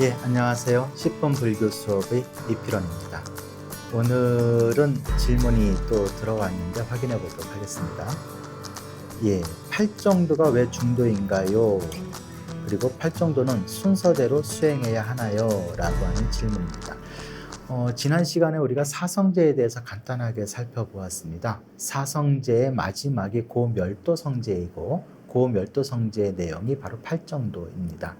예, 안녕하세요. 10분 불교 수업의 이필원입니다. 오늘은 질문이 또 들어왔는데 확인해 보도록 하겠습니다. 예, 팔정도가 왜 중도인가요? 그리고 팔정도는 순서대로 수행해야 하나요? 라고 하는 질문입니다. 어, 지난 시간에 우리가 사성제에 대해서 간단하게 살펴보았습니다. 사성제의 마지막이 고멸도성제이고 고멸도성제의 내용이 바로 팔정도입니다.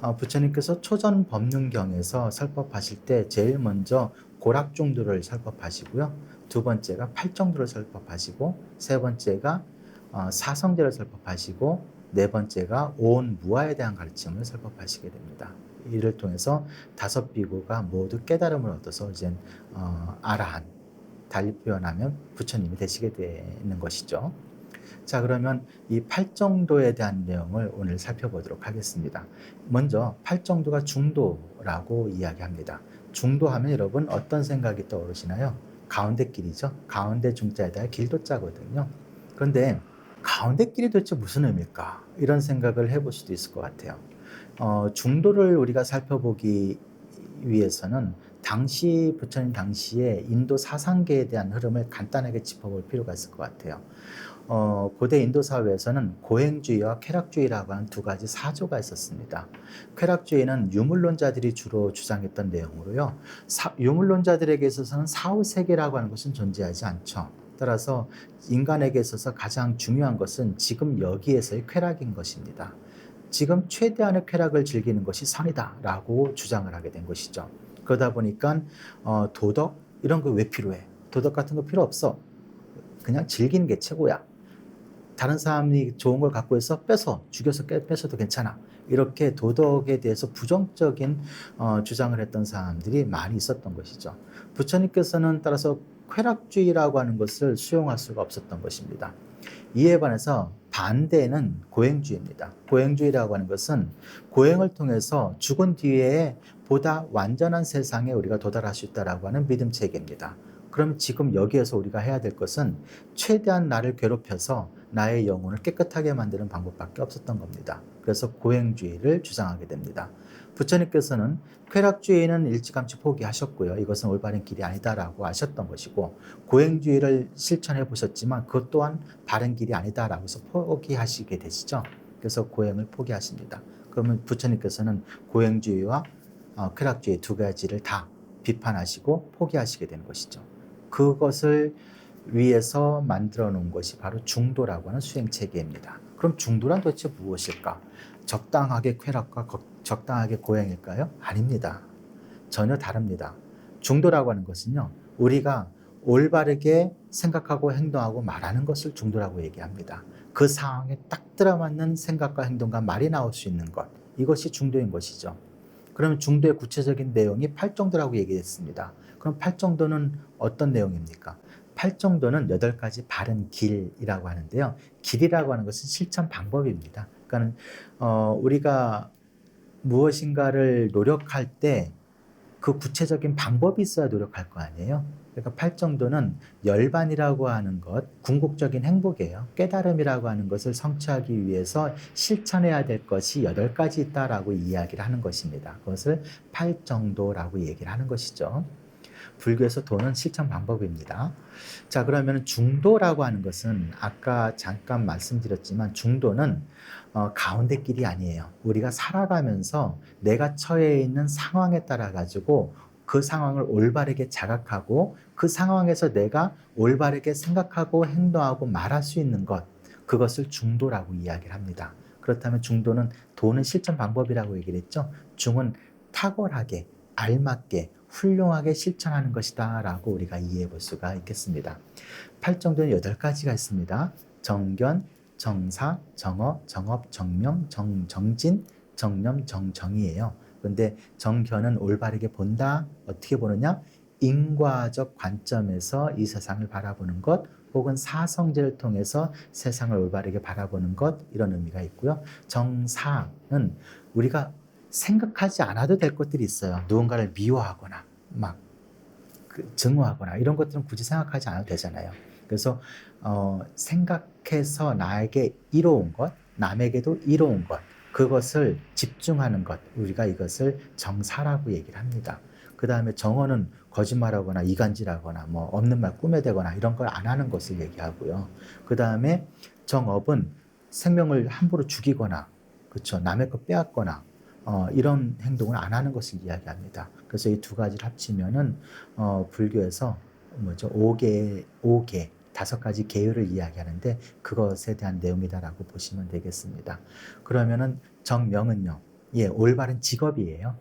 어, 부처님께서 초전 법륜경에서 설법하실 때 제일 먼저 고락 중도를 설법하시고요. 두 번째가 팔정도를 설법하시고 세 번째가 어, 사성제를 설법하시고 네 번째가 온 무아에 대한 가르침을 설법하시게 됩니다. 이를 통해서 다섯 비구가 모두 깨달음을 얻어서 이제 어, 아라한 달리 표현하면 부처님이 되시게 되는 것이죠. 자 그러면 이 팔정도에 대한 내용을 오늘 살펴보도록 하겠습니다. 먼저 팔정도가 중도라고 이야기합니다. 중도하면 여러분 어떤 생각이 떠오르시나요? 가운데 길이죠. 가운데 중자에다가 길도자거든요. 그런데 가운데 길이 도대체 무슨 의미일까? 이런 생각을 해볼 수도 있을 것 같아요. 어, 중도를 우리가 살펴보기 위해서는 당시 부처님 당시에 인도 사상계에 대한 흐름을 간단하게 짚어볼 필요가 있을 것 같아요. 어, 고대 인도 사회에서는 고행주의와 쾌락주의라고 하는 두 가지 사조가 있었습니다. 쾌락주의는 유물론자들이 주로 주장했던 내용으로요. 사, 유물론자들에게 있어서는 사후 세계라고 하는 것은 존재하지 않죠. 따라서 인간에게 있어서 가장 중요한 것은 지금 여기에서의 쾌락인 것입니다. 지금 최대한의 쾌락을 즐기는 것이 선이다라고 주장을 하게 된 것이죠. 그러다 보니까 어, 도덕 이런 거 왜 필요해? 도덕 같은 거 필요 없어. 그냥 즐기는 게 최고야. 다른 사람이 좋은 걸 갖고 있어 뺏어 죽여서 깨- 뺏어도 괜찮아. 이렇게 도덕에 대해서 부정적인 어, 주장을 했던 사람들이 많이 있었던 것이죠. 부처님께서는 따라서 쾌락주의라고 하는 것을 수용할 수가 없었던 것입니다. 이에 반해서 반대는 고행주의입니다. 고행주의라고 하는 것은 고행을 통해서 죽은 뒤에 보다 완전한 세상에 우리가 도달할 수 있다라고 하는 믿음 체계입니다. 그럼 지금 여기에서 우리가 해야 될 것은 최대한 나를 괴롭혀서 나의 영혼을 깨끗하게 만드는 방법밖에 없었던 겁니다. 그래서 고행주의를 주장하게 됩니다. 부처님께서는 쾌락주의는 일찌감치 포기하셨고요. 이것은 올바른 길이 아니다라고 하셨던 것이고 고행주의를 실천해 보셨지만 그것 또한 바른 길이 아니다라고 해서 포기하시게 되시죠. 그래서 고행을 포기하십니다. 그러면 부처님께서는 고행주의와 어, 쾌락주의 두 가지를 다 비판하시고 포기하시게 되는 것이죠. 그것을 위해서 만들어 놓은 것이 바로 중도라고 하는 수행 체계입니다. 그럼 중도란 도대체 무엇일까? 적당하게 쾌락과 거- 적당하게 고행일까요? 아닙니다. 전혀 다릅니다. 중도라고 하는 것은요, 우리가 올바르게 생각하고 행동하고 말하는 것을 중도라고 얘기합니다. 그 상황에 딱 들어맞는 생각과 행동과 말이 나올 수 있는 것, 이것이 중도인 것이죠. 그러면 중도의 구체적인 내용이 팔정도라고 얘기했습니다. 그럼 팔정도는 어떤 내용입니까? 팔정도는 여덟 가지 바른 길이라고 하는데요. 길이라고 하는 것은 실천 방법입니다. 그러니까 어, 우리가 무엇인가를 노력할 때 그 구체적인 방법이 있어야 노력할 거 아니에요. 그러니까 팔정도는 열반이라고 하는 것, 궁극적인 행복이에요. 깨달음이라고 하는 것을 성취하기 위해서 실천해야 될 것이 여덟 가지 있다라고 이야기를 하는 것입니다. 그것을 팔정도라고 얘기를 하는 것이죠. 불교에서 도는 실천 방법입니다. 자, 그러면 중도라고 하는 것은 아까 잠깐 말씀드렸지만 중도는 어, 가운데 길이 아니에요. 우리가 살아가면서 내가 처해 있는 상황에 따라 가지고 그 상황을 올바르게 자각하고 그 상황에서 내가 올바르게 생각하고 행동하고 말할 수 있는 것 그것을 중도라고 이야기를 합니다. 그렇다면 중도는 도는 실천 방법이라고 얘기를 했죠. 중은 탁월하게 알맞게 훌륭하게 실천하는 것이다 라고 우리가 이해해 볼 수가 있겠습니다. 팔정도는 여덟 가지가 있습니다. 정견, 정사, 정어, 정업, 정명, 정, 정진, 정념, 정정이에요. 그런데 정견은 올바르게 본다. 어떻게 보느냐? 인과적 관점에서 이 세상을 바라보는 것, 혹은 사성제를 통해서 세상을 올바르게 바라보는 것 이런 의미가 있고요. 정사는 우리가 생각하지 않아도 될 것들이 있어요. 누군가를 미워하거나 막 그 증오하거나 이런 것들은 굳이 생각하지 않아도 되잖아요. 그래서 어, 생각해서 나에게 이로운 것, 남에게도 이로운 것 그것을 집중하는 것, 우리가 이것을 정사라고 얘기를 합니다. 그 다음에 정어는 거짓말하거나 이간질하거나 뭐 없는 말 꾸며대거나 이런 걸 안 하는 것을 얘기하고요. 그 다음에 정업은 생명을 함부로 죽이거나 그렇죠 남의 것 빼앗거나 어, 이런 행동을 안 하는 것을 이야기합니다. 그래서 이 두 가지를 합치면은 어, 불교에서 뭐죠 오개 오개 다섯 가지 계율을 이야기하는데 그것에 대한 내용이다라고 보시면 되겠습니다. 그러면은 정명은요, 예 올바른 직업이에요.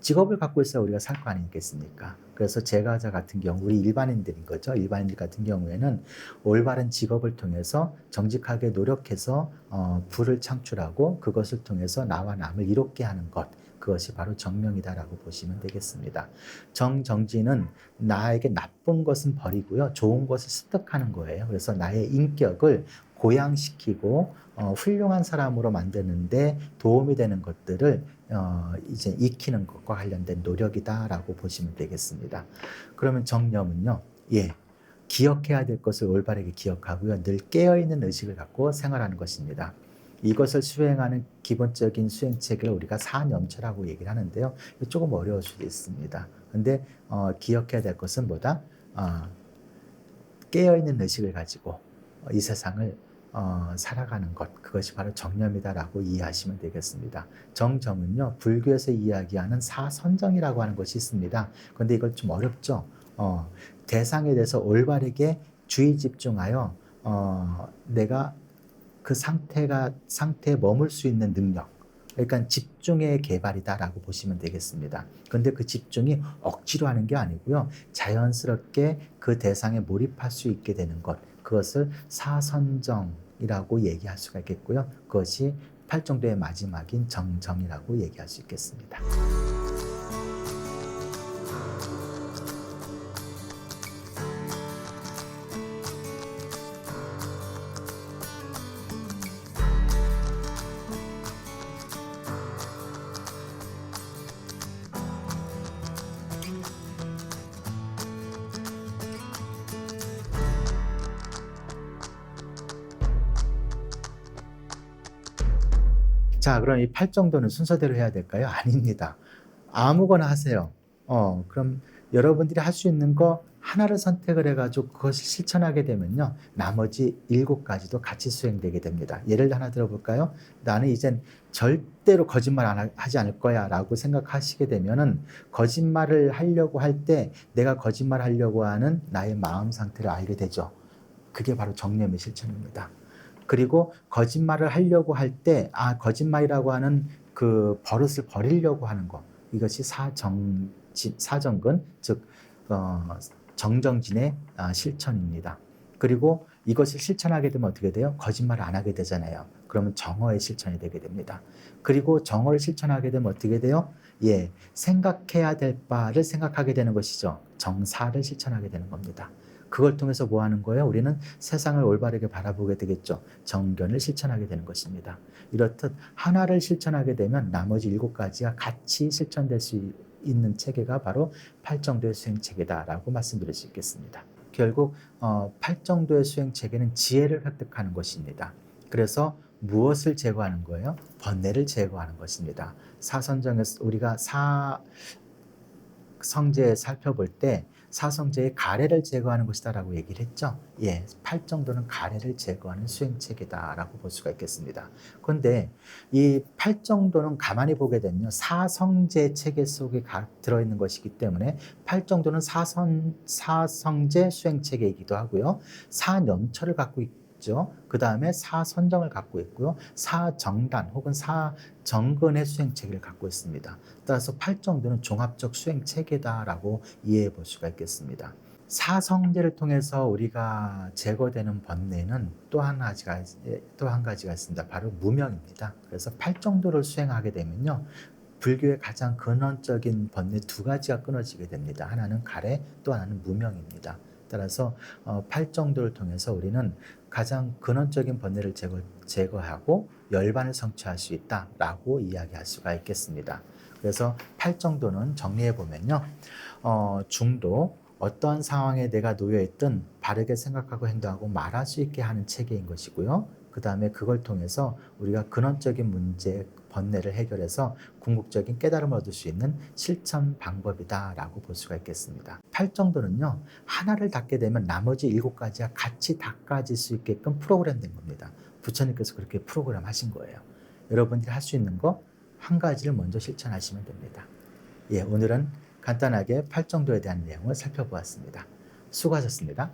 직업을 갖고 있어야 우리가 살 거 아니겠습니까? 그래서 제가 저 같은 경우 우리 일반인들인 거죠. 일반인들 같은 경우에는 올바른 직업을 통해서 정직하게 노력해서 어, 부를 창출하고 그것을 통해서 나와 남을 이롭게 하는 것 그것이 바로 정명이다라고 보시면 되겠습니다. 정정지는 나에게 나쁜 것은 버리고요, 좋은 것을 습득하는 거예요. 그래서 나의 인격을 고양시키고 어, 훌륭한 사람으로 만드는데 도움이 되는 것들을 어, 이제 익히는 것과 관련된 노력이다라고 보시면 되겠습니다. 그러면 정념은요, 예, 기억해야 될 것을 올바르게 기억하고요, 늘 깨어 있는 의식을 갖고 생활하는 것입니다. 이것을 수행하는 기본적인 수행 체계를 우리가 사념처라고 얘기를 하는데요. 조금 어려울 수도 있습니다. 근데 어, 기억해야 될 것은 뭐다? 어, 깨어 있는 의식을 가지고 이 세상을 어, 살아가는 것 그것이 바로 정념이다라고 이해하시면 되겠습니다. 정정은요 불교에서 이야기하는 사선정이라고 하는 것이 있습니다. 그런데 이걸 좀 어렵죠. 어, 대상에 대해서 올바르게 주의 집중하여 어, 내가 그 상태가 상태에 머물 수 있는 능력. 그러니까 집중의 개발이다라고 보시면 되겠습니다. 그런데 그 집중이 억지로 하는 게 아니고요. 자연스럽게 그 대상에 몰입할 수 있게 되는 것. 그것을 사선정 이라고 얘기할 수가 있겠고요. 그것이 팔정도의 마지막인 정정이라고 얘기할 수 있겠습니다. 자, 그럼 이 팔 정도는 순서대로 해야 될까요? 아닙니다. 아무거나 하세요. 어, 그럼 여러분들이 할 수 있는 거 하나를 선택을 해가지고 그것을 실천하게 되면요. 나머지 일곱 가지도 같이 수행되게 됩니다. 예를 하나 들어볼까요? 나는 이젠 절대로 거짓말 안 하- 하지 않을 거야 라고 생각하시게 되면은 거짓말을 하려고 할 때 내가 거짓말 하려고 하는 나의 마음 상태를 알게 되죠. 그게 바로 정념의 실천입니다. 그리고 거짓말을 하려고 할 때, 아, 거짓말이라고 하는 그 버릇을 버리려고 하는 것. 이것이 사정, 사정근, 즉, 어, 정정진의 아, 실천입니다. 그리고 이것을 실천하게 되면 어떻게 돼요? 거짓말을 안 하게 되잖아요. 그러면 정어의 실천이 되게 됩니다. 그리고 정어를 실천하게 되면 어떻게 돼요? 예, 생각해야 될 바를 생각하게 되는 것이죠. 정사를 실천하게 되는 겁니다. 그걸 통해서 뭐 하는 거예요? 우리는 세상을 올바르게 바라보게 되겠죠. 정견을 실천하게 되는 것입니다. 이렇듯 하나를 실천하게 되면 나머지 일곱 가지가 같이 실천될 수 있는 체계가 바로 팔정도의 수행 체계다라고 말씀드릴 수 있겠습니다. 결국 어, 팔정도의 수행 체계는 지혜를 획득하는 것입니다. 그래서 무엇을 제거하는 거예요? 번뇌를 제거하는 것입니다. 사선정에서 우리가 사 성제 살펴볼 때 사성제의 가래를 제거하는 것이다라고 얘기를 했죠. 예, 팔 정도는 가래를 제거하는 수행책이다라고 볼 수가 있겠습니다. 그런데 이 팔 정도는 가만히 보게 되면요, 사성제 체계 속에 가, 들어있는 것이기 때문에 팔 정도는 사선 사성제 수행 체계이기도 하고요, 사념처를 갖고 있 죠. 그 다음에 사선정을 갖고 있고요, 사정단 혹은 사정근의 수행 체계를 갖고 있습니다. 따라서 팔정도는 종합적 수행 체계다라고 이해해 볼 수가 있겠습니다. 사성제를 통해서 우리가 제거되는 번뇌는 또 한 가지가 또 한 가지가 있습니다. 바로 무명입니다. 그래서 팔정도를 수행하게 되면요. 불교의 가장 근원적인 번뇌 두 가지가 끊어지게 됩니다. 하나는 가래, 또 하나는 무명입니다. 따라서 어, 팔정도를 통해서 우리는 가장 근원적인 번뇌를 제거, 제거 하고 열반을 성취할 수 있다라고 이야기할 수가 있겠습니다. 그래서 팔정도는 정리해 보면요, 어, 중도 어떠한 상황에 내가 놓여 있든 바르게 생각하고 행동하고 말할 수 있게 하는 체계인 것이고요. 그 다음에 그걸 통해서 우리가 근원적인 문제, 번뇌를 해결해서 궁극적인 깨달음을 얻을 수 있는 실천 방법이다라고 볼 수가 있겠습니다. 팔정도는요, 하나를 닦게 되면 나머지 일곱 가지가 같이 닦아질 수 있게끔 프로그램된 겁니다. 부처님께서 그렇게 프로그램 하신 거예요. 여러분들이 할 수 있는 거 한 가지를 먼저 실천하시면 됩니다. 예, 오늘은 간단하게 팔정도에 대한 내용을 살펴보았습니다. 수고하셨습니다.